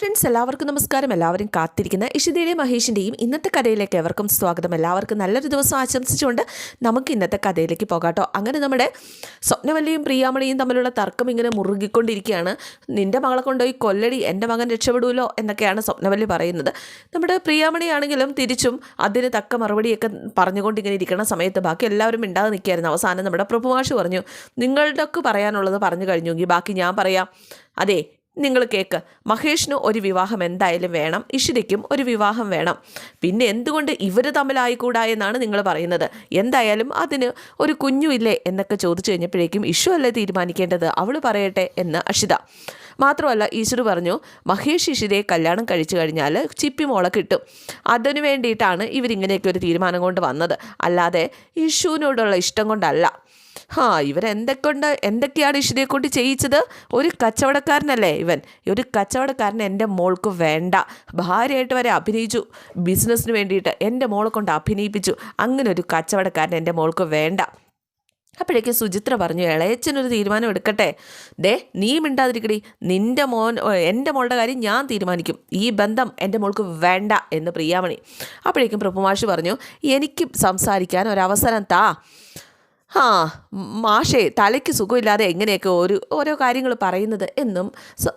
Friends എല്ലാവർക്കും നമസ്കാരം. എല്ലാവരും കാത്തിരിക്കുന്ന. ഇഷിതയുടെയും മഹേഷിന്റെയും ഇന്നത്തെ കഥയിലേക്ക് എവർക്കും സ്വാഗതം. എല്ലാവർക്കും നല്ലൊരു ദിവസം ആശംസിച്ചുകൊണ്ട് നമുക്ക് ഇന്നത്തെ കഥയിലേക്ക് പോകാട്ടോ. അങ്ങനെ നമ്മുടെ സ്വപ്നവല്ലിയും പ്രിയാമണിയും തമ്മിലുള്ള തർക്കം ഇങ്ങനെ മുറുകിക്കൊണ്ടിരിക്കുകയാണ്. നിന്റെ മകളെ കൊണ്ടുപോയി കൊല്ലടി എന്റെ മകൻ രക്ഷപ്പെടുമല്ലോ എന്നൊക്കെയാണ് സ്വപ്നവല്ലി പറയുന്നത്. നമ്മുടെ പ്രിയാമണിയാണെങ്കിലും തിരിച്ചും അതിന് തക്ക മറുപടിയൊക്കെ പറഞ്ഞുകൊണ്ട് ഇങ്ങനെ ഇരിക്കുന്ന സമയത്ത് ബാക്കി എല്ലാവരും മിണ്ടാതെ നിൽക്കുകയായിരുന്നു. അവസാനം നമ്മുടെ പ്രഭുമാഷ് പറഞ്ഞു നിങ്ങളുടെ ഒക്കെ പറയാനുള്ളത് പറഞ്ഞു കഴിഞ്ഞുവെങ്കിൽ ബാക്കി ഞാൻ പറയാം. അതെ നിങ്ങൾ കേക്ക്. മഹേഷിന് ഒരു വിവാഹം എന്തായാലും വേണം. ഇഷിതയ്ക്കും ഒരു വിവാഹം വേണം. പിന്നെ എന്തുകൊണ്ട് ഇവർ തമ്മിലായിക്കൂടാ എന്നാണ് നിങ്ങൾ പറയുന്നത്? എന്തായാലും അതിന് ഒരു കുഞ്ഞുമില്ലേ എന്നൊക്കെ ചോദിച്ചു കഴിഞ്ഞപ്പോഴേക്കും ഇഷു അല്ലേ തീരുമാനിക്കേണ്ടത്? അവൾ പറയട്ടെ എന്ന് അഷിത. മാത്രമല്ല ഈശ്വർ പറഞ്ഞു മഹേഷ് ഇഷിതയെ കല്യാണം കഴിച്ചു കഴിഞ്ഞാൽ ചിപ്പി മോളെ കിട്ടും. അതിനു വേണ്ടിയിട്ടാണ് ഇവരിങ്ങനെയൊക്കെ ഒരു തീരുമാനം കൊണ്ട് വന്നത്. അല്ലാതെ ഇഷുവിനോടുള്ള ഇഷ്ടം കൊണ്ടല്ല. ഹാ ഇവരെന്തൊക്കെയുണ്ട് എന്തൊക്കെയാണ് ഇഷിതയെ കൊണ്ട് ചെയ്യിച്ചത്? ഒരു കച്ചവടക്കാരനല്ലേ ഇവൻ. ഒരു കച്ചവടക്കാരൻ എന്റെ മോൾക്ക് വേണ്ട. ഭാര്യയായിട്ട് വരെ അഭിനയിച്ചു. ബിസിനസ്സിന് വേണ്ടിയിട്ട് എന്റെ മോളെ കൊണ്ട് അഭിനയിപ്പിച്ചു. അങ്ങനെ ഒരു കച്ചവടക്കാരൻ എന്റെ മോൾക്ക് വേണ്ട. അപ്പോഴേക്കും സുചിത്ര പറഞ്ഞു ഇളയച്ചനൊരു തീരുമാനം എടുക്കട്ടെ. ദേ നീ മിണ്ടാതിരിക്കടി. നിന്റെ മോൻ എന്റെ മോളുടെ കാര്യം ഞാൻ തീരുമാനിക്കും. ഈ ബന്ധം എന്റെ മോൾക്ക് വേണ്ട എന്ന് പ്രിയാമണി. അപ്പോഴേക്കും പ്രഭുമാഷ് പറഞ്ഞു എനിക്ക് സംസാരിക്കാൻ ഒരവസരം താ. ആ മാഷേ തലയ്ക്ക് സുഖമില്ലാതെ എങ്ങനെയൊക്കെ ഒരു ഓരോ കാര്യങ്ങൾ പറയുന്നത് എന്നും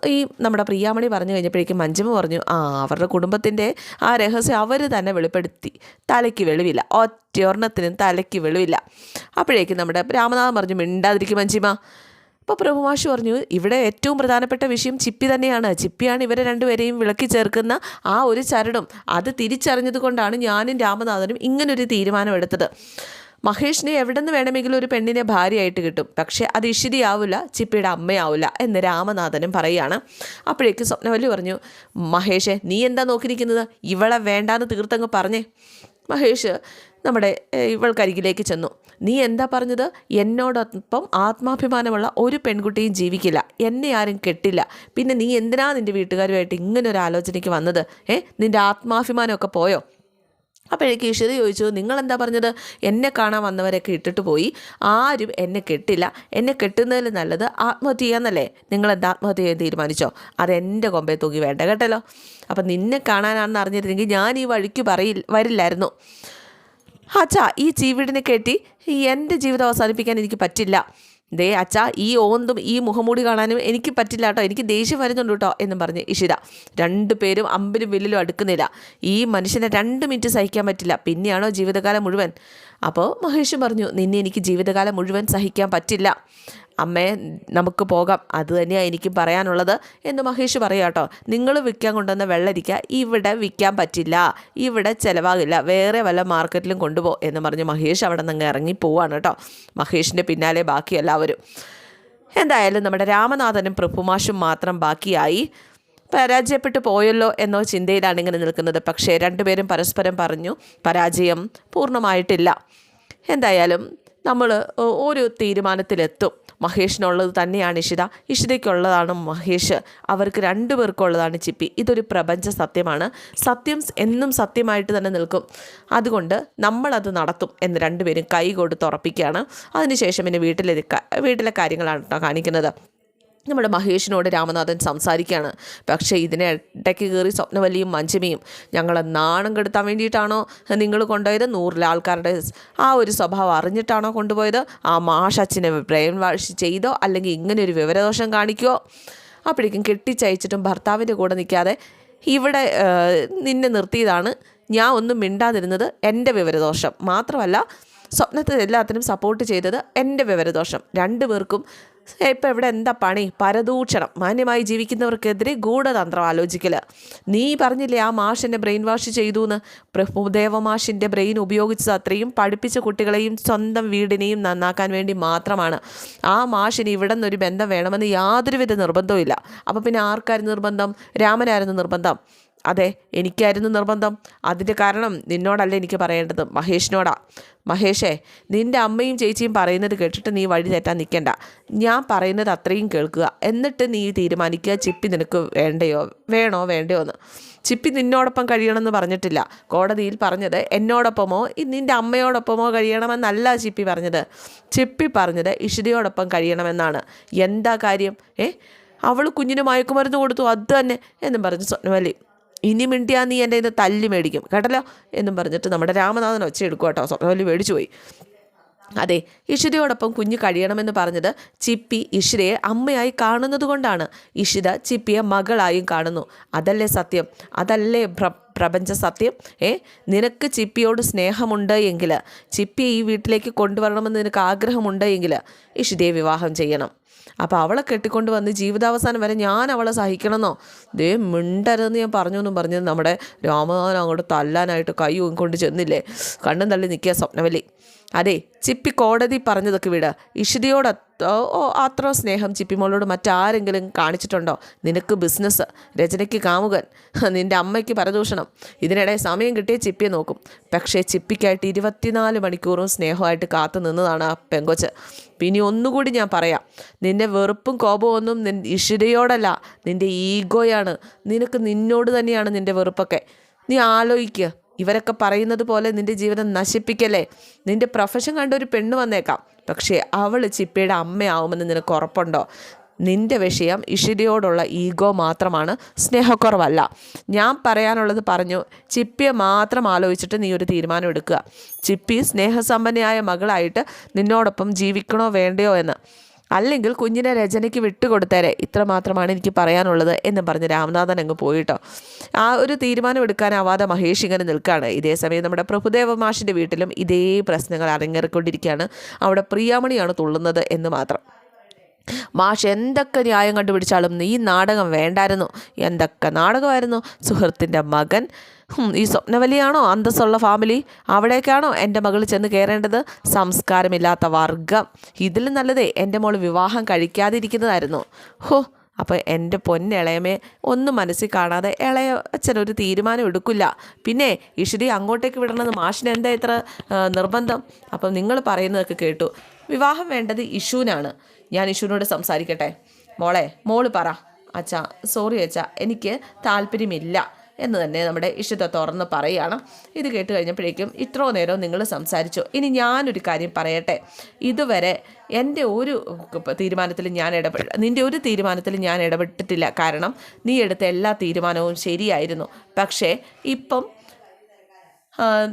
ഈ നമ്മുടെ പ്രിയാമണി പറഞ്ഞു കഴിഞ്ഞപ്പോഴേക്കും മഞ്ജിമ പറഞ്ഞു ആ അവരുടെ കുടുംബത്തിന്റെ ആ രഹസ്യം അവർ തന്നെ വെളിപ്പെടുത്തി. തലയ്ക്ക് വെളിവില്ല. ഒറ്റയൊരെണ്ണത്തിനും തലയ്ക്ക് വെളിവില്ല. അപ്പോഴേക്കും നമ്മുടെ രാമനാഥൻ പറഞ്ഞു മിണ്ടാതിരിക്കും മഞ്ജിമ. അപ്പോൾ പ്രഭുമാഷി പറഞ്ഞു ഇവിടെ ഏറ്റവും പ്രധാനപ്പെട്ട വിഷയം ചിപ്പി തന്നെയാണ്. ചിപ്പിയാണ് ഇവരെ രണ്ടുപേരെയും വിളക്കി ചേർക്കുന്ന ആ ഒരു ചരടും. അത് തിരിച്ചറിഞ്ഞതുകൊണ്ടാണ് ഞാനും രാമനാഥനും ഇങ്ങനൊരു തീരുമാനമെടുത്തത് മഹേഷിനെ എവിടെ നിന്ന് വേണമെങ്കിലും ഒരു പെണ്ണിനെ ഭാര്യയായിട്ട് കിട്ടും. പക്ഷേ അത് ഇഷിതിയാവില്ല ചിപ്പിയുടെ അമ്മയാവില്ല എന്ന് രാമനാഥനും പറയുകയാണ്. അപ്പോഴേക്കും സ്വപ്നവല്ലി പറഞ്ഞു മഹേഷേ നീ എന്താ നോക്കിയിരിക്കുന്നത്? ഇവളെ വേണ്ടാന്ന് തീർത്തങ്ങ് പറഞ്ഞേ. മഹേഷ് നമ്മുടെ ഏഹ്, ഇവൾക്കരികിലേക്ക് ചെന്നു. നീ എന്താ പറഞ്ഞത്? എന്നോടൊപ്പം ആത്മാഭിമാനമുള്ള ഒരു പെൺകുട്ടിയും ജീവിക്കില്ല. എന്നെ ആരും കെട്ടില്ല. പിന്നെ നീ എന്തിനാ നിന്റെ വീട്ടുകാരുമായിട്ട് ഇങ്ങനെ ഒരു ആലോചനയ്ക്ക് വന്നത്? ഏ നിന്റെ ആത്മാഭിമാനമൊക്കെ പോയോ? അപ്പോഴേക്ക് ഈശ്വര ചോദിച്ചു നിങ്ങൾ എന്താ പറഞ്ഞത്? എന്നെ കാണാൻ വന്നവരൊക്കെ ഇട്ടിട്ട് പോയി. ആരും എന്നെ കെട്ടില്ല. എന്നെ കെട്ടുന്നതിൽ നല്ലത് ആത്മഹത്യ ചെയ്യാന്നല്ലേ? നിങ്ങൾ എന്താ ആത്മഹത്യ ചെയ്യാൻ തീരുമാനിച്ചോ? അതെന്റെ കൊമ്പേ തൂക്കി വേണ്ട കേട്ടല്ലോ. അപ്പം നിന്നെ കാണാനാണെന്ന് അറിഞ്ഞിരുന്നെങ്കിൽ ഞാൻ ഈ വഴിക്ക് പറയില്ല വരില്ലായിരുന്നു. അച്ഛാ ഈ ചീവീടിനെ കെട്ടി എന്റെ ജീവിതം അവസാനിപ്പിക്കാൻ എനിക്ക് പറ്റില്ല. ദേ അച്ഛാ ഈ ഓന്തും ഈ മുഖംമൂടി കാണാനും എനിക്ക് പറ്റില്ല കേട്ടോ എനിക്ക് ദേഷ്യം വരുന്നുണ്ട് കേട്ടോ എന്നും പറഞ്ഞ് ഇഷിത. രണ്ടു പേരും അമ്പിലും വില്ലിലും അടുക്കുന്നില്ല. ഈ മനുഷ്യനെ രണ്ട് മിനിറ്റ് സഹിക്കാൻ പറ്റില്ല. പിന്നെയാണോ ജീവിതകാലം മുഴുവൻ? അപ്പോൾ മഹേഷും പറഞ്ഞു നിന്നെ എനിക്ക് ജീവിതകാലം മുഴുവൻ സഹിക്കാൻ പറ്റില്ല. അമ്മേ നമുക്ക് പോകാം. അത് തന്നെയാണ് എനിക്ക് പറയാനുള്ളത് എന്ന് മഹേഷ് പറയാം കേട്ടോ. നിങ്ങൾ വിൽക്കാൻ കൊണ്ടുവന്ന വെള്ളരിക്ക ഇവിടെ വിൽക്കാൻ പറ്റില്ല. ഇവിടെ ചിലവാകില്ല. വേറെ വല്ല മാർക്കറ്റിലും കൊണ്ടുപോ എന്ന് പറഞ്ഞ് മഹേഷ് അവിടെ നിന്ന് ഇറങ്ങി പോവാണ് കേട്ടോ. മഹേഷിന്റെ പിന്നാലെ ബാക്കി എല്ലാവരും. എന്തായാലും നമ്മുടെ രാമനാഥനും പ്രഭുമാഷും മാത്രം ബാക്കിയായി. പരാജയപ്പെട്ടു പോയല്ലോ എന്നോ ചിന്തയിലാണ് ഇങ്ങനെ നിൽക്കുന്നത്. പക്ഷേ രണ്ടുപേരും പരസ്പരം പറഞ്ഞു പരാജയം പൂർണമായിട്ടില്ല. എന്തായാലും നമ്മൾ ഒരു തീരുമാനത്തിലെത്തും. മഹേഷിനുള്ളത് തന്നെയാണ് ഇഷിത. ഇഷിതയ്ക്കുള്ളതാണ് മഹേഷ്. അവർക്ക് രണ്ടുപേർക്കുള്ളതാണ് ചിപ്പി. ഇതൊരു പ്രപഞ്ച സത്യമാണ്. സത്യം എന്നും സത്യമായിട്ട് തന്നെ നിൽക്കും. അതുകൊണ്ട് നമ്മളത് നടത്തും എന്ന് രണ്ടുപേരും കൈ കൊടുത്ത് ഉറപ്പിക്കുകയാണ്. അതിനുശേഷം പിന്നെ വീട്ടിലെ വീട്ടിലെ കാര്യങ്ങളാണ് കേട്ടോ കാണിക്കുന്നത്. നമ്മുടെ മഹേഷിനോട് രാമനാഥൻ സംസാരിക്കുകയാണ്. പക്ഷേ ഇതിനെ ഇടയ്ക്ക് കയറി സ്വപ്നവല്ലിയും മഞ്ചമിയും ഞങ്ങളെ നാണം കെടുത്താൻ വേണ്ടിയിട്ടാണോ നിങ്ങൾ കൊണ്ടുപോയത്? നൂറിലെ ആൾക്കാരുടെ ആ ഒരു സ്വഭാവം അറിഞ്ഞിട്ടാണോ കൊണ്ടുപോയത്? ആ മാഷച്ചിനെ ബ്രെയിൻ വാഷ് ചെയ്തോ? അല്ലെങ്കിൽ ഇങ്ങനെ ഒരു വിവരദോഷം കാണിക്കുമോ അപ്പോഴേക്കും കെട്ടിച്ചയച്ചിട്ടും ഭർത്താവിന്റെ കൂടെ നിൽക്കാതെ ഇവിടെ നിന്നെ നിർത്തിയതാണ്. ഞാൻ ഒന്നും മിണ്ടാതിരുന്നത് എന്റെ വിവരദോഷം. മാത്രമല്ല സ്വപ്നത്തിൽ എല്ലാത്തിനും സപ്പോർട്ട് ചെയ്തത് എന്റെ വിവരദോഷം. രണ്ടുപേർക്കും ഇപ്പം ഇവിടെ എന്താ പണി? പരദൂഷണം. മാന്യമായി ജീവിക്കുന്നവർക്കെതിരെ ഗൂഢതന്ത്രം ആലോചിക്കൽ നീ പറഞ്ഞില്ലേ ആ മാഷിന്റെ ബ്രെയിൻ വാഷ് ചെയ്തു എന്ന് പ്രഭുദേവ മാഷിന്റെ ബ്രെയിൻ ഉപയോഗിച്ചത് അത്രയും പഠിപ്പിച്ച കുട്ടികളെയും സ്വന്തം വീടിനെയും നന്നാക്കാൻ വേണ്ടി മാത്രമാണ്. ആ മാഷിന് ഇവിടെ നിന്നൊരു ബന്ധം വേണമെന്ന് യാതൊരുവിധ നിർബന്ധവും ഇല്ല അപ്പോൾ പിന്നെ ആർക്കായിരുന്നു നിർബന്ധം? രാമനായിരുന്നു നിർബന്ധം. അതെ എനിക്കായിരുന്നു നിർബന്ധം. അതിന്റെ കാരണം നിന്നോടല്ല എനിക്ക് പറയേണ്ടത്? മഹേഷിനോടാ. മഹേഷേ നിന്റെ അമ്മയും ചേച്ചിയും പറയുന്നത് കേട്ടിട്ട് നീ വഴി തെറ്റാൻ നിൽക്കണ്ട ഞാൻ പറയുന്നത് അത്രയും കേൾക്കുക. എന്നിട്ട് നീ തീരുമാനിക്കുക ചിപ്പി നിനക്ക് വേണ്ടയോ? വേണോ? വേണ്ടയോ എന്ന് ചിപ്പി നിന്നോടൊപ്പം കഴിയണമെന്ന് പറഞ്ഞിട്ടില്ല. കോടതിയിൽ പറഞ്ഞത് എന്നോടൊപ്പമോ നിന്റെ അമ്മയോടൊപ്പമോ കഴിയണമെന്നല്ല ചിപ്പി പറഞ്ഞത്. ചിപ്പി പറഞ്ഞത് ഇഷിതയോടൊപ്പം കഴിയണമെന്നാണ്. എന്താ കാര്യം? ഏ? അവൾ കുഞ്ഞിന് മയക്കുമരുന്ന് കൊടുത്തു. അത് തന്നെ എന്നും പറഞ്ഞു സ്വപ്നവല്ലി. ഇനി മിണ്ടിയാ നീ എന്റെ ഇത് തല്ലി മേടിക്കും. കേട്ടല്ലോ? എന്നും പറഞ്ഞിട്ട് നമ്മുടെ രാമനാഥൻ ഒച്ച എടുക്കും കേട്ടോ സ്വപ്നവല്ലി മേടിച്ചു പോയി. അതെ ഇഷിതയോടൊപ്പം കുഞ്ഞ് കഴിയണമെന്ന് പറഞ്ഞത് ചിപ്പി ഇഷിതയെ അമ്മയായി കാണുന്നത് കൊണ്ടാണ്. ഇഷിത ചിപ്പിയെ മകളായും കാണുന്നു. അതല്ലേ സത്യം? അതല്ലേ പ്ര പ്രപഞ്ച സത്യം? ഏ നിനക്ക് ചിപ്പിയോട് സ്നേഹമുണ്ട് എങ്കിൽ ചിപ്പിയെ ഈ വീട്ടിലേക്ക് കൊണ്ടുവരണമെന്ന് നിനക്ക് ആഗ്രഹമുണ്ട് എങ്കിൽ ഇഷിതയെ വിവാഹം ചെയ്യണം. അപ്പോൾ അവളെ കെട്ടിക്കൊണ്ട് വന്ന് ജീവിതാവസാനം വരെ ഞാൻ അവളെ സഹിക്കണമെന്നോ? ദേ മിണ്ടരുതെന്ന് ഞാൻ പറഞ്ഞു എന്നും പറഞ്ഞത് നമ്മുടെ രാമനാഥൻ അങ്ങോട്ട് തല്ലാനായിട്ട് കൈ കൊണ്ട് ചെന്നില്ലേ? കണ്ണും തള്ളി നിൽക്കുക സ്വപ്നവല്ലി. അതെ ചിപ്പി കോടതി പറഞ്ഞതൊക്കെ വിട്. ഇഷിതയോട് ഓ അത്ര സ്നേഹം ചിപ്പിമോളോട് മറ്റാരെങ്കിലും കാണിച്ചിട്ടുണ്ടോ? നിനക്ക് ബിസിനസ് രചനയ്ക്ക് കാമുകൻ. നിന്റെ അമ്മയ്ക്ക് പരദൂഷണം. ഇതിനിടെ സമയം കിട്ടിയ ചിപ്പിയെ നോക്കും. പക്ഷേ ചിപ്പിക്കായിട്ട് ഇരുപത്തിനാല് മണിക്കൂറും സ്നേഹമായിട്ട് കാത്തു നിന്നതാണ് ആ പെങ്കൊച്ച്. പിന്നെ ഒന്നുകൂടി ഞാൻ പറയാം. നിന്റെ വെറുപ്പും കോപവും ഒന്നും നിൻ ഇഷിതയോടല്ല. നിന്റെ ഈഗോയാണ്. നിനക്ക് നിന്നോട് തന്നെയാണ് നിന്റെ വെറുപ്പൊക്കെ. നീ ആലോചിക്കുക ഇവരൊക്കെ പറയുന്നത് പോലെ നിന്റെ ജീവിതം നശിപ്പിക്കല്ലേ? നിന്റെ പ്രൊഫഷൻ കണ്ട ഒരു പെണ്ണ് വന്നേക്കാം. പക്ഷേ അവൾ ചിപ്പിയുടെ അമ്മയാവുമെന്ന് നിനക്ക് ഉറപ്പുണ്ടോ? നിന്റെ വിഷയം ഇഷിരിയോടുള്ള ഈഗോ മാത്രമാണ് സ്നേഹക്കുറവല്ല. ഞാൻ പറയാനുള്ളത് പറഞ്ഞു ചിപ്പിയെ മാത്രം ആലോചിച്ചിട്ട് നീ ഒരു തീരുമാനം എടുക്കുക. ചിപ്പി സ്നേഹസമ്പന്നയായ മകളായിട്ട് നിന്നോടൊപ്പം ജീവിക്കണോ വേണ്ടയോ എന്ന്. അല്ലെങ്കിൽ കുഞ്ഞിനെ രചനയ്ക്ക് വിട്ടുകൊടുത്തേരെ. ഇത്ര മാത്രമാണ് എനിക്ക് പറയാനുള്ളത് എന്ന് പറഞ്ഞ് രാമനാഥൻ അങ്ങ് പോയിട്ടോ. ആ ഒരു തീരുമാനം എടുക്കാനാവാതെ മഹേഷ് ഇങ്ങനെ നിൽക്കുകയാണ്. ഇതേ സമയം നമ്മുടെ പ്രഭുദേവ മാഷിന്റെ വീട്ടിലും ഇതേ പ്രശ്നങ്ങൾ അരങ്ങേറിക്കൊണ്ടിരിക്കുകയാണ്. അവിടെ പ്രിയാമണിയാണ് തുള്ളുന്നത് എന്ന് മാത്രം. മാഷ് എന്തൊക്കെ ന്യായം കണ്ടുപിടിച്ചാലും ഈ നാടകം വേണ്ടായിരുന്നു. എന്തൊക്കെ നാടകമായിരുന്നു? സുഹൃത്തിന്റെ മകൻ ഈ സ്വപ്നവലിയാണോ അന്തസ്സുള്ള ഫാമിലി അവിടേക്കാണോ എന്റെ മകൾ ചെന്ന് കയറേണ്ടത്? സംസ്കാരമില്ലാത്ത വർഗം. ഇതിലും നല്ലതേ എന്റെ മോൾ വിവാഹം കഴിക്കാതിരിക്കുന്നതായിരുന്നു. ഹോ അപ്പോൾ എന്റെ പൊന്നിളയമേ ഒന്നും മനസ്സിൽ കാണാതെ ഇളയ അച്ഛൻ ഒരു തീരുമാനം എടുക്കില്ല. പിന്നെ ഇഷിതി അങ്ങോട്ടേക്ക് വിടണമെന്ന് മാഷിന് എന്താ ഇത്ര നിർബന്ധം? അപ്പം നിങ്ങൾ പറയുന്നതൊക്കെ കേട്ടു. വിവാഹം വേണ്ടത് ഇഷുവിനാണ്. ഞാൻ ഇഷുവിനോട് സംസാരിക്കട്ടെ. മോളെ മോൾ പറ. അച്ഛാ സോറി അച്ഛാ എനിക്ക് താല്പര്യമില്ല. എന്ന് തന്നെ നമ്മുടെ ഇഷ്ടത്തെ തുറന്ന് പറയുകയാണ് ഇത് കേട്ട് കഴിഞ്ഞപ്പോഴേക്കും ഇത്രോ നേരം നിങ്ങൾ സംസാരിച്ചു. ഇനി ഞാനൊരു കാര്യം പറയട്ടെ. ഇതുവരെ എന്റെ ഒരു തീരുമാനത്തിൽ ഞാൻ ഇടപെട നിന്റെ ഒരു തീരുമാനത്തിൽ ഞാൻ ഇടപെട്ടിട്ടില്ല. കാരണം നീ എടുത്ത എല്ലാ തീരുമാനവും ശരിയായിരുന്നു. പക്ഷേ ഇപ്പം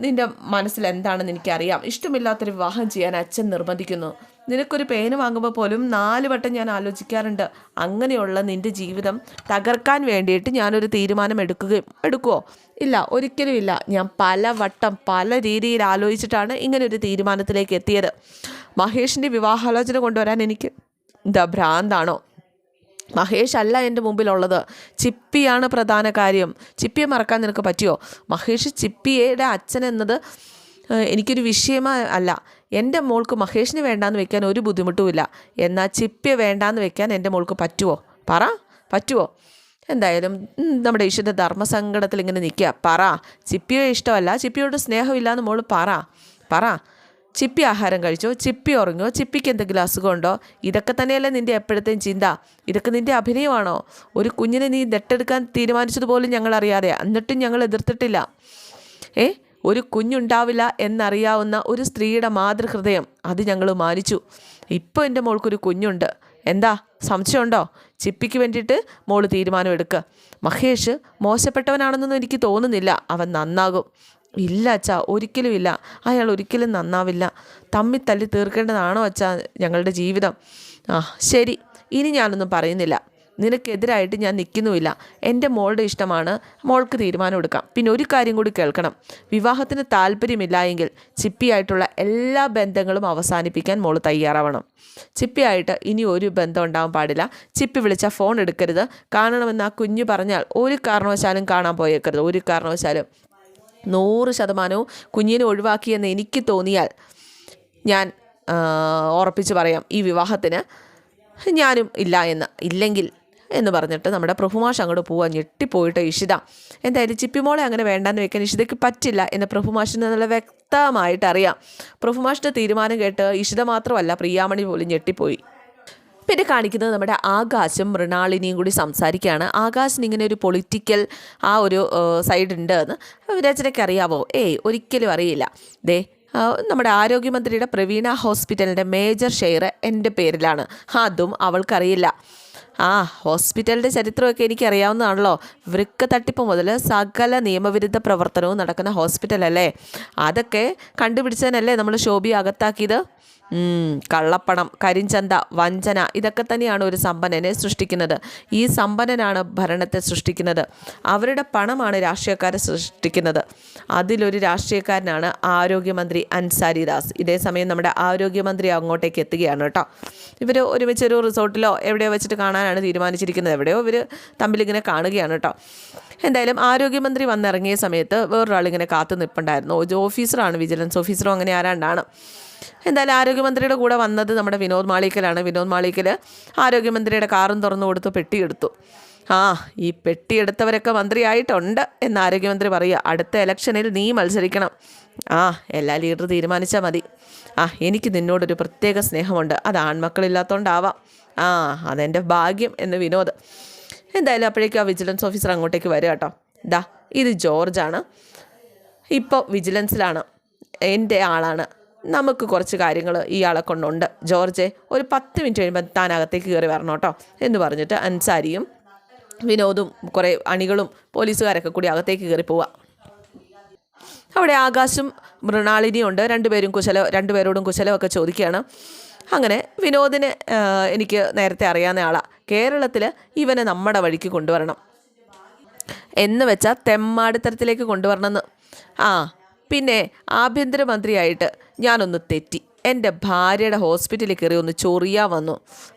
നിന്റെ മനസ്സിൽ എന്താണെന്ന് എനിക്കറിയാം. ഇഷ്ടമില്ലാത്തൊരു വിവാഹം ചെയ്യാൻ അച്ഛൻ നിർബന്ധിക്കുന്നു. നിനക്കൊരു പേന വാങ്ങുമ്പോൾ പോലും നാല് വട്ടം ഞാൻ ആലോചിക്കാറുണ്ട്. അങ്ങനെയുള്ള നിന്റെ ജീവിതം തകർക്കാൻ വേണ്ടിയിട്ട് ഞാനൊരു തീരുമാനം എടുക്കുകയും എടുക്കുമോ ഇല്ല ഒരിക്കലും ഇല്ല. ഞാൻ പല വട്ടം പല രീതിയിൽ ആലോചിച്ചിട്ടാണ് ഇങ്ങനെ ഒരു തീരുമാനത്തിലേക്ക് എത്തിയത്. മഹേഷിന്റെ വിവാഹാലോചന കൊണ്ടുവരാൻ എനിക്ക് എന്താ ഭ്രാന്താണോ? മഹേഷ് അല്ല എന്റെ മുമ്പിലുള്ളത്. ചിപ്പിയാണ് പ്രധാന കാര്യം. ചിപ്പിയെ മറക്കാൻ നിനക്ക് പറ്റിയോ? മഹേഷ് ചിപ്പിയുടെ അച്ഛൻ എന്നത് എനിക്കൊരു വിഷയമേ അല്ല. എന്റെ മോൾക്ക് മഹേഷിന് വേണ്ടാന്ന് വെക്കാൻ ഒരു ബുദ്ധിമുട്ടുമില്ല. എന്നാൽ ചിപ്പിയെ വേണ്ടാന്ന് വെക്കാൻ എന്റെ മോൾക്ക് പറ്റുമോ പറ. പറ്റുമോ എന്തായാലും നമ്മുടെ ഈശ്വരന്റെ ധർമ്മസങ്കടത്തിൽ ഇങ്ങനെ നിൽക്കുക. പറ. ചിപ്പിയെ ഇഷ്ടമല്ല. ചിപ്പിയോട് സ്നേഹമില്ല മോൾ പറ. പറ. ചിപ്പി ആഹാരം കഴിച്ചോ? ചിപ്പി ഉറങ്ങോ ചിപ്പിക്ക് എന്തെങ്കിലും അസുഖമുണ്ടോ ഇതൊക്കെ തന്നെയല്ലേ നിന്റെ എപ്പോഴത്തെയും ചിന്ത. ഇതൊക്കെ നിന്റെ അഭിനയമാണോ? ഒരു കുഞ്ഞിനെ നീ ദത്തെടുക്കാൻ തീരുമാനിച്ചതുപോലും ഞങ്ങൾ അറിയാതെ എന്നിട്ടും ഞങ്ങൾ എതിർത്തിട്ടില്ല. ഏ? ഒരു കുഞ്ഞുണ്ടാവില്ല എന്നറിയാവുന്ന ഒരു സ്ത്രീയുടെ മാതൃഹൃദയം അത് ഞങ്ങൾ മാനിച്ചു. ഇപ്പോൾ എന്റെ മോൾക്കൊരു കുഞ്ഞുണ്ട്. എന്താ? സംശയമുണ്ടോ? ചിപ്പിക്ക് വേണ്ടിയിട്ട് മോൾ തീരുമാനമെടുക്കുക മഹേഷ് മോശപ്പെട്ടവനാണെന്നൊന്നും എനിക്ക് തോന്നുന്നില്ല. അവൻ നന്നാകും. ഇല്ല അച്ഛാ ഒരിക്കലും ഇല്ല. അയാൾ ഒരിക്കലും നന്നാവില്ല. തമ്മി തല്ലി തീർക്കേണ്ടതാണോ അച്ഛാ ഞങ്ങളുടെ ജീവിതം? ആ ശരി. ഇനി ഞാനൊന്നും പറയുന്നില്ല. നിനക്കെതിരായിട്ട് ഞാൻ നിൽക്കുന്നുമില്ല. എന്റെ മോളുടെ ഇഷ്ടമാണ്. മോൾക്ക് തീരുമാനം എടുക്കാം. പിന്നെ ഒരു കാര്യം കൂടി കേൾക്കണം. വിവാഹത്തിന് താല്പര്യമില്ല എങ്കിൽ ചിപ്പിയായിട്ടുള്ള എല്ലാ ബന്ധങ്ങളും അവസാനിപ്പിക്കാൻ മോൾ തയ്യാറാവണം. ചിപ്പിയായിട്ട് ഇനി ഒരു ബന്ധം ഉണ്ടാവാൻ പാടില്ല. ചിപ്പി വിളിച്ചാൽ ഫോൺ എടുക്കരുത്. കാണണമെന്ന് ആ കുഞ്ഞു പറഞ്ഞാൽ ഒരു കാരണവശാലും കാണാൻ പോയേക്കരുത്. ഒരു കാരണവശാലും. നൂറ് ശതമാനവും കുഞ്ഞിനെ ഒഴിവാക്കിയെന്ന് എനിക്ക് തോന്നിയാൽ ഞാൻ ഉറപ്പിച്ച് പറയാം. ഈ വിവാഹത്തിന് ഞാനും ഇല്ല എന്ന്. ഇല്ലെങ്കിൽ എന്ന് പറഞ്ഞിട്ട് നമ്മുടെ പ്രഭുമാഷ് അങ്ങോട്ട് പോവാൻ ഞെട്ടിപ്പോയിട്ട് ഇഷിത എന്തായാലും ചിപ്പിമോളെ അങ്ങനെ വേണ്ടാന്ന് വെക്കാൻ ഇഷിതയ്ക്ക് പറ്റില്ല എന്ന് പ്രഭുമാഷിന് നല്ല വ്യക്തമായിട്ട് അറിയാം. പ്രഭുമാഷിന്റെ തീരുമാനം കേട്ട് ഇഷിത മാത്രമല്ല പ്രിയാമണി പോലും ഞെട്ടിപ്പോയി. പിന്നെ കാണിക്കുന്നത് നമ്മുടെ ആകാശും മൃണാളിനിയും കൂടി സംസാരിക്കുകയാണ്. ആകാശിന് ഇങ്ങനെ ഒരു പൊളിറ്റിക്കൽ ആ ഒരു സൈഡ് ഉണ്ട് എന്ന് രചനയ്ക്ക് അറിയാവോ? ഏയ് ഒരിക്കലും അറിയില്ല. ദേ നമ്മുടെ ആരോഗ്യമന്ത്രിയുടെ പ്രവീണ ഹോസ്പിറ്റലിന്റെ മേജർ ഷെയർ എന്റെ പേരിലാണ്. അതും അവൾക്കറിയില്ല. ആ ഹോസ്പിറ്റലിന്റെ ചരിത്രമൊക്കെ എനിക്കറിയാവുന്നതാണല്ലോ. വൃക്ക തട്ടിപ്പ് മുതൽ സകല നിയമവിരുദ്ധ പ്രവർത്തനവും നടക്കുന്ന ഹോസ്പിറ്റലല്ലേ? അതൊക്കെ കണ്ടുപിടിച്ചതിനല്ലേ നമ്മൾ ശോഭി അകത്താക്കിയത്? കള്ളപ്പണം കരിഞ്ചന്ത വഞ്ചന ഇതൊക്കെ തന്നെയാണ് ഒരു സമ്പന്നനെ സൃഷ്ടിക്കുന്നത്. ഈ സമ്പന്നനാണ് ഭരണത്തെ സൃഷ്ടിക്കുന്നത്. അവരുടെ പണമാണ് രാഷ്ട്രീയക്കാരെ സൃഷ്ടിക്കുന്നത്. അതിലൊരു രാഷ്ട്രീയക്കാരനാണ് ആരോഗ്യമന്ത്രി അൻസാരി ദാസ് ഇതേ സമയം നമ്മുടെ ആരോഗ്യമന്ത്രി അങ്ങോട്ടേക്ക് എത്തുകയാണ് കേട്ടോ. ഇവർ ഒരുമിച്ച് ഒരു റിസോർട്ടിലോ എവിടെയോ വെച്ചിട്ട് കാണാനാണ് തീരുമാനിച്ചിരിക്കുന്നത്. എവിടെയോ ഇവർ തമ്മിലിങ്ങനെ കാണുകയാണ് കേട്ടോ. എന്തായാലും ആരോഗ്യമന്ത്രി വന്നിറങ്ങിയ സമയത്ത് വേറൊരാളിങ്ങനെ കാത്തു നിൽപ്പുണ്ടായിരുന്നു ഒരു ഓഫീസറാണ് വിജിലൻസ് ഓഫീസറോ അങ്ങനെ ആരാണ്ടാണ്. എന്തായാലും ആരോഗ്യമന്ത്രിയുടെ കൂടെ വന്നത് നമ്മുടെ വിനോദ് മാളിക്കലാണ്. വിനോദ് മാളിക്കൽ ആരോഗ്യമന്ത്രിയുടെ കാറും തുറന്നു കൊടുത്ത് പെട്ടിയെടുത്തു. ആ ഈ പെട്ടിയെടുത്തവരൊക്കെ മന്ത്രിയായിട്ടുണ്ട് എന്ന് ആരോഗ്യമന്ത്രി പറയുക. അടുത്ത ഇലക്ഷനിൽ നീ മത്സരിക്കണം. ആ എല്ലാ ലീഡർ തീരുമാനിച്ചാൽ മതി. ആ എനിക്ക് നിന്നോടൊരു പ്രത്യേക സ്നേഹമുണ്ട്. അത് ആൺമക്കളില്ലാത്തതുകൊണ്ടാവാം ആ അതെന്റെ ഭാഗ്യം എന്ന് വിനോദ്. എന്തായാലും അപ്പോഴേക്കും ആ വിജിലൻസ് ഓഫീസർ അങ്ങോട്ടേക്ക് വരിക കേട്ടോ. ദാ ഇത് ജോർജാണ്. ഇപ്പോൾ വിജിലൻസിലാണ്. എന്റെ ആളാണ്. നമുക്ക് കുറച്ച് കാര്യങ്ങൾ ഇയാളെ കൊണ്ടുണ്ട്. ജോർജെ ഒരു പത്ത് മിനിറ്റ് കഴിയുമ്പോൾ താനകത്തേക്ക് കയറി വരണം കേട്ടോ എന്ന് പറഞ്ഞിട്ട് അൻസാരിയും വിനോദും കുറേ അണികളും പോലീസുകാരൊക്കെ കൂടി അകത്തേക്ക് കയറി പോവുക അവിടെ ആകാശും മൃണാളിനിയും ഉണ്ട്. രണ്ടുപേരും കുശല രണ്ടുപേരോടും കുശലമൊക്കെ ചോദിക്കുകയാണ്. അങ്ങനെ വിനോദിനെ എനിക്ക് നേരത്തെ അറിയാവുന്ന ആളാണ് കേരളത്തിൽ ഇവനെ നമ്മുടെ വഴിക്ക് കൊണ്ടുവരണം. എന്ന് വെച്ചാൽ തെമ്മാടിത്തരത്തിലേക്ക് കൊണ്ടുവരണമെന്ന്. ആ പിന്നെ ആഭ്യന്തരമന്ത്രിയായിട്ട് ഞാനൊന്ന് തെറ്റി. എന്റെ ഭാര്യയുടെ ഹോസ്പിറ്റലിൽ കയറി ഒന്ന് ചൊറിയാൻ വന്നു.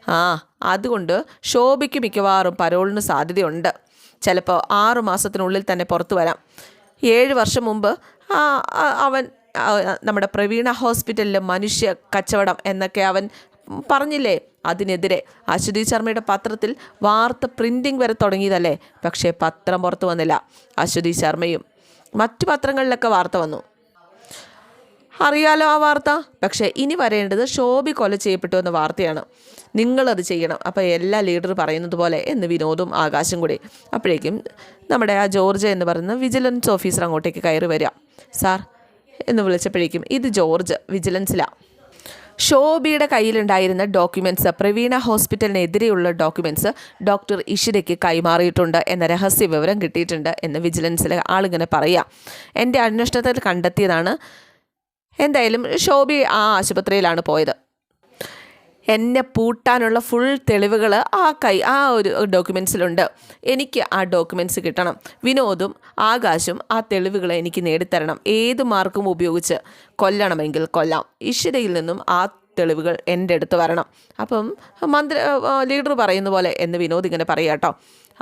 ആ അതുകൊണ്ട് ശോഭിക്ക് മിക്കവാറും പരോളിന് സാധ്യതയുണ്ട്. ചിലപ്പോൾ ആറു മാസത്തിനുള്ളിൽ തന്നെ പുറത്തു വരാം. ഏഴ് വർഷം മുമ്പ് അവൻ നമ്മുടെ പ്രവീണ ഹോസ്പിറ്റലിലെ മനുഷ്യ കച്ചവടം എന്നൊക്കെ അവൻ പറഞ്ഞില്ലേ? അതിനെതിരെ അശ്വതി ശർമ്മയുടെ പത്രത്തിൽ വാർത്ത പ്രിന്റിംഗ് വരെ തുടങ്ങിയതല്ലേ? പക്ഷേ പത്രം പുറത്തു വന്നില്ല. അശ്വതി ശർമ്മയും മറ്റു പത്രങ്ങളിലൊക്കെ വാർത്ത വന്നു. അറിയാലോ ആ വാർത്ത? പക്ഷേ ഇനി വരേണ്ടത് ഷോബി കൊല ചെയ്യപ്പെട്ടു എന്ന വാർത്തയാണ്. നിങ്ങളത് ചെയ്യണം. അപ്പോൾ എല്ലാ ലീഡർ പറയുന്നത് പോലെ എന്ന് വിനോദും ആകാശം കൂടി. അപ്പോഴേക്കും നമ്മുടെ ആ ജോർജ് എന്ന് പറയുന്ന വിജിലൻസ് ഓഫീസർ അങ്ങോട്ടേക്ക് കയറി വരിക. സാർ എന്ന് വിളിച്ചപ്പോഴേക്കും ഇത് ജോർജ് വിജിലൻസിലാണ് ശോഭിയുടെ കയ്യിലുണ്ടായിരുന്ന ഡോക്യുമെന്റ്സ് പ്രവീണ ഹോസ്പിറ്റലിനെതിരെയുള്ള ഡോക്യുമെന്റ്സ് ഡോക്ടർ ഇഷിരയ്ക്ക് കൈമാറിയിട്ടുണ്ട് എന്ന രഹസ്യ വിവരം കിട്ടിയിട്ടുണ്ട് എന്ന് വിജിലൻസിലെ ആളിങ്ങനെ പറയാം. എന്റെ അന്വേഷണത്തിൽ കണ്ടെത്തിയതാണ്. എന്തായാലും ഷോബി ആ ആശുപത്രിയിലാണ് പോയത്. എന്നെ പൂട്ടാനുള്ള ഫുൾ തെളിവുകൾ ആ കൈ ആ ഒരു ഡോക്യുമെൻസിലുണ്ട് എനിക്ക് ആ ഡോക്യുമെന്റ്സ് കിട്ടണം. വിനോദും ആകാശും ആ തെളിവുകൾ എനിക്ക് നേടിത്തരണം. ഏത് മാർക്കും ഉപയോഗിച്ച് കൊല്ലണമെങ്കിൽ കൊല്ലാം. ഇഷിതയിൽ നിന്നും ആ തെളിവുകൾ എന്റെ അടുത്ത് വരണം. അപ്പം മന്ത്രി ലീഡർ പറയുന്ന പോലെ എന്ന് വിനോദ് ഇങ്ങനെ പറയാട്ടോ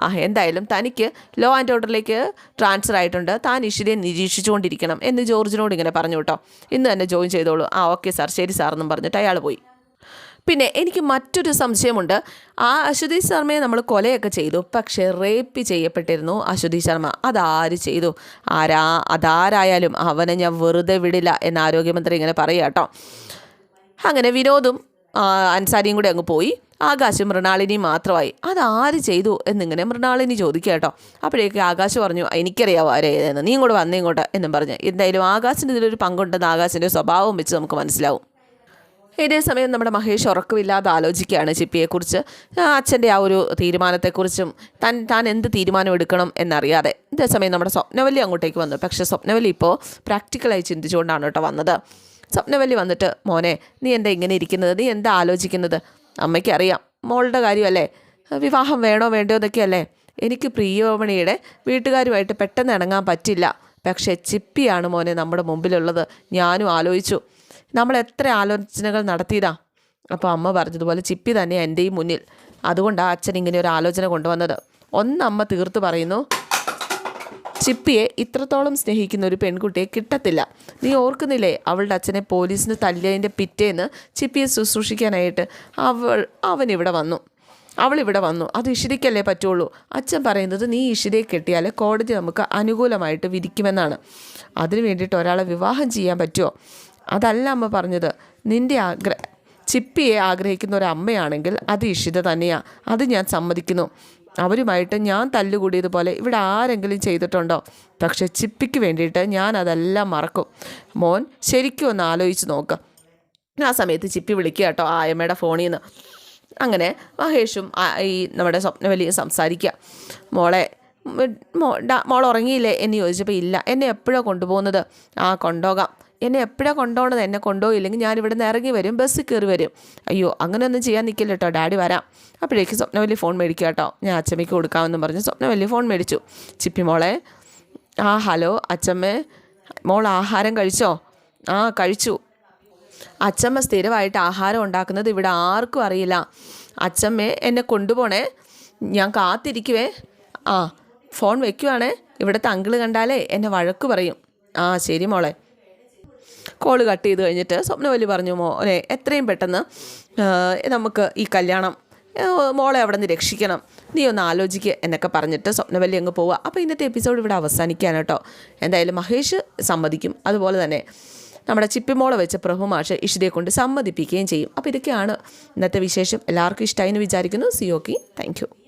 ആ എന്തായാലും തനിക്ക് ലോ ആൻഡ് ഓർഡറിലേക്ക് ട്രാൻസ്ഫർ ആയിട്ടുണ്ട്. താൻ ഇഷിതയെ നിരീക്ഷിച്ചുകൊണ്ടിരിക്കണം എന്ന് ജോർജിനോട് ഇങ്ങനെ പറഞ്ഞു കേട്ടോ ഇന്ന് തന്നെ ജോയിൻ ചെയ്തോളൂ. ആ ഓക്കെ സാർ ശരി സാർ എന്നും പറഞ്ഞിട്ട് അയാൾ പോയി. പിന്നെ എനിക്ക് മറ്റൊരു സംശയമുണ്ട്. ആ അശ്വതി ശർമ്മയെ നമ്മൾ കൊലയൊക്കെ ചെയ്തു. പക്ഷേ റേപ്പ് ചെയ്യപ്പെട്ടിരുന്നു അശ്വതി ശർമ്മ. അതാര് ചെയ്തു? ആരാ? അതാരായാലും അവനെ ഞാൻ വെറുതെ വിടില്ല എന്ന് ആരോഗ്യമന്ത്രി ഇങ്ങനെ പറയുക കേട്ടോ. അങ്ങനെ വിനോദും അൻസാരിയും കൂടെ അങ്ങ് പോയി. ആകാശ് മൃണാളിനി മാത്രമായി. അതാര് ചെയ്തു എന്നിങ്ങനെ മൃണാളിനി ചോദിക്കുക കേട്ടോ. അപ്പോഴേക്ക് ആകാശ് പറഞ്ഞു എനിക്കറിയാവോ ആരേതെന്ന് നീ ഇങ്ങോട്ട് വന്നേ ഇങ്ങോട്ട് എന്നും പറഞ്ഞ്. എന്തായാലും ആകാശിന് ഇതിലൊരു പങ്കുണ്ടെന്ന് ആകാശിന്റെ സ്വഭാവം വെച്ച് നമുക്ക് മനസ്സിലാവും. ഇതേ സമയം നമ്മുടെ മഹേഷ് ഉറക്കമില്ലാതെ ആലോചിക്കുകയാണ് ചിപ്പിയെക്കുറിച്ച്. അച്ഛന്റെ ആ ഒരു തീരുമാനത്തെക്കുറിച്ചും താൻ താൻ എന്ത് തീരുമാനം എടുക്കണം എന്നറിയാതെ. ഇതേ സമയം നമ്മുടെ സ്വപ്നവല്ലി അങ്ങോട്ടേക്ക് വന്നു. പക്ഷേ സ്വപ്നവല്ലി ഇപ്പോൾ പ്രാക്ടിക്കലായി ചിന്തിച്ചുകൊണ്ടാണ് കേട്ടോ വന്നത്. സ്വപ്നവല്ലി വന്നിട്ട് മോനെ നീ എന്താ ഇങ്ങനെ ഇരിക്കുന്നത്? നീ എന്താ ആലോചിക്കുന്നത്? അമ്മയ്ക്കറിയാം. മോളുടെ കാര്യമല്ലേ? വിവാഹം വേണോ വേണ്ടോ എന്നൊക്കെയല്ലേ? എനിക്ക് പ്രിയോമണിയുടെ വീട്ടുകാരുമായിട്ട് പെട്ടെന്ന് ഇണങ്ങാൻ പറ്റില്ല. പക്ഷേ ചിപ്പിയാണ് മോനെ നമ്മുടെ മുമ്പിലുള്ളത്. ഞാനും ആലോചിച്ചു. നമ്മൾ എത്ര ആലോചനകൾ നടത്തിയതാ? അപ്പോൾ അമ്മ പറഞ്ഞതുപോലെ ചിപ്പി തന്നെ എന്റെയും മുന്നിൽ. അതുകൊണ്ടാണ് അച്ഛൻ ഇങ്ങനെ ഒരു ആലോചന കൊണ്ടുവന്നത്. ഒന്ന് അമ്മ തീർത്ത് പറയുന്നു ചിപ്പിയെ ഇത്രത്തോളം സ്നേഹിക്കുന്ന ഒരു പെൺകുട്ടിയെ കിട്ടത്തില്ല. നീ ഓർക്കുന്നില്ലേ അവളുടെ അച്ഛനെ പോലീസിന് തല്ലിയതിന്റെ പിറ്റേന്ന് ചിപ്പിയെ ശുശ്രൂഷിക്കാനായിട്ട് അവൾ അവൻ ഇവിടെ വന്നു. അവളിവിടെ വന്നു. അത് ഇഷിതയ്ക്കല്ലേ പറ്റുള്ളൂ? അച്ഛൻ പറയുന്നത് നീ ഇഷിതയെ കെട്ടിയാൽ കോടതി നമുക്ക് അനുകൂലമായിട്ട് വിധിക്കുമെന്നാണ്. അതിനു വേണ്ടിയിട്ട് ഒരാളെ വിവാഹം ചെയ്യാൻ പറ്റുമോ അതല്ല അമ്മ പറഞ്ഞത്. നിന്റെ ആഗ്ര ചിപ്പിയെ ആഗ്രഹിക്കുന്ന ഒരു അമ്മയാണെങ്കിൽ അത് ഇഷിത തന്നെയാണ് അത് ഞാൻ സമ്മതിക്കുന്നു. അവരുമായിട്ട് ഞാൻ തല്ലുകൂടിയതുപോലെ ഇവിടെ ആരെങ്കിലും ചെയ്തിട്ടുണ്ടോ? പക്ഷെ ചിപ്പിക്ക് വേണ്ടിയിട്ട് ഞാൻ അതെല്ലാം മറക്കും. മോൻ ശരിക്കും ഒന്ന് ആലോചിച്ച് നോക്ക്. ആ സമയത്ത് ചിപ്പി വിളിക്കുക കേട്ടോ ആ അമ്മയുടെ ഫോണിൽ നിന്ന്. അങ്ങനെ മഹേഷും ഈ നമ്മുടെ സ്വപ്നവലിയും സംസാരിക്കുക. മോളെ മോൾ ഉറങ്ങിയില്ലേ എന്ന് ചോദിച്ചപ്പോൾ ഇല്ല. എന്നെ എപ്പോഴാണ് കൊണ്ടുപോകുന്നത്? ആ കൊണ്ടുപോകാം. എന്നെ എപ്പോഴാണ് കൊണ്ടുപോകണത് എന്നെ കൊണ്ടുപോയില്ലെങ്കിൽ ഞാൻ ഇവിടെ നിന്ന് ഇറങ്ങി വരും ബസ്സിൽ കയറി വരും. അയ്യോ അങ്ങനെയൊന്നും ചെയ്യാൻ നിൽക്കില്ല കേട്ടോ ഡാഡി വരാം. അപ്പോഴേക്ക് സ്വപ്നവല്ലി ഫോൺ മേടിക്കുക കേട്ടോ ഞാൻ അച്ചമ്മയ്ക്ക് കൊടുക്കാമെന്ന് പറഞ്ഞ് സ്വപ്നവല്ലി ഫോൺ മേടിച്ചു. ചിപ്പി മോളെ ആ ഹലോ അച്ചമ്മേ മോൾ ആഹാരം കഴിച്ചോ? ആ കഴിച്ചു. അച്ചമ്മ സ്ഥിരമായിട്ട് ആഹാരം ഉണ്ടാക്കുന്നത് ഇവിടെ ആർക്കും അറിയില്ല. അച്ചമ്മേ എന്നെ കൊണ്ടുപോണേ. ഞാൻ കാത്തിരിക്കുവേ. ആ ഫോൺ വെക്കുവാണേ. ഇവിടുത്തെ അങ്കിൾ കണ്ടാലേ എന്നെ വഴക്ക് പറയും. ആ ശരി മോളെ. കോൾ കട്ട് ചെയ്ത് കഴിഞ്ഞിട്ട് സ്വപ്നവല്ലി പറഞ്ഞു മോനെ എത്രയും പെട്ടെന്ന് നമുക്ക് ഈ കല്യാണം മോളെ അവിടെ നിന്ന് രക്ഷിക്കണം. നീ ഒന്ന് ആലോചിക്കുക എന്നൊക്കെ പറഞ്ഞിട്ട് സ്വപ്നവല്ലി അങ്ങ് പോവുക. അപ്പോൾ ഇന്നത്തെ എപ്പിസോഡ് ഇവിടെ അവസാനിക്കുകയാണ് കേട്ടോ. എന്തായാലും മഹേഷ് സമ്മതിക്കും. അതുപോലെ തന്നെ നമ്മുടെ ചിപ്പിമോളെ വെച്ച പ്രഭു മാഷ് ഇഷിതയെ കൊണ്ട് സമ്മതിപ്പിക്കുകയും ചെയ്യും. അപ്പോൾ ഇതൊക്കെയാണ് ഇന്നത്തെ വിശേഷം. എല്ലാവർക്കും ഇഷ്ടമായി എന്ന് വിചാരിക്കുന്നു. സിയോക്കി താങ്ക്